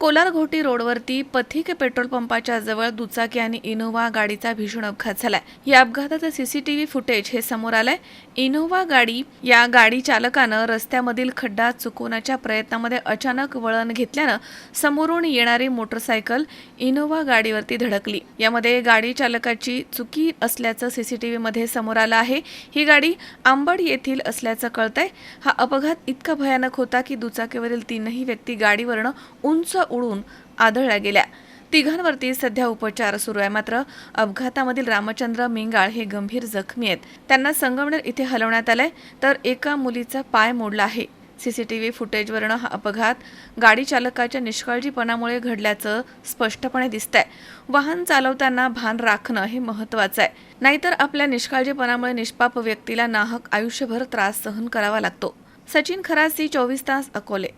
कोलारघोटी रोडवरती पथिक पेट्रोल पंपाच्या जवळ दुचाकी आणि इनोव्हा गाडीचा भीषण अपघात झालाय. या अपघाताचं सीसीटीव्ही फुटेज हे समोर आलंय. इनोव्हा गाडी या गाडी चालकानं रस्त्यामधील खड्डा चुकवण्याच्या प्रयत्नामध्ये अचानक वळण घेतल्यानं समोरून येणारी मोटरसायकल इनोव्हा गाडीवरती धडकली. यामध्ये गाडी चालकाची चुकी असल्याचं सीसीटीव्ही मध्ये समोर आलं आहे. ही गाडी आंबड येथील असल्याचं कळतंय. हा अपघात इतका भयानक होता की दुचाकीवरील तीनही व्यक्ती गाडीवरनं उंच उडून आदळल्या गेल्या. तिघांवरती सध्या उपचार सुरू आहे. मात्र अपघातामधील रामचंद्र मिंगाळ हे गंभीर जखमी आहेत. त्यांना संगमनेर इथे हलवण्यात आलंय तर एका मुलीचा पाय मोडला आहे. सीसीटीव्ही फुटेजवरनं हा अपघात गाडी चालकाच्या निष्काळजीपणामुळे घडल्याचं स्पष्टपणे दिसतंय. वाहन चालवताना भान राखणं हे महत्वाचं आहे. नाहीतर आपल्या निष्काळजीपणामुळे निष्पाप व्यक्तीला नाहक आयुष्यभर त्रास सहन करावा लागतो. सचिन खरासी चोवीस तास अकोले.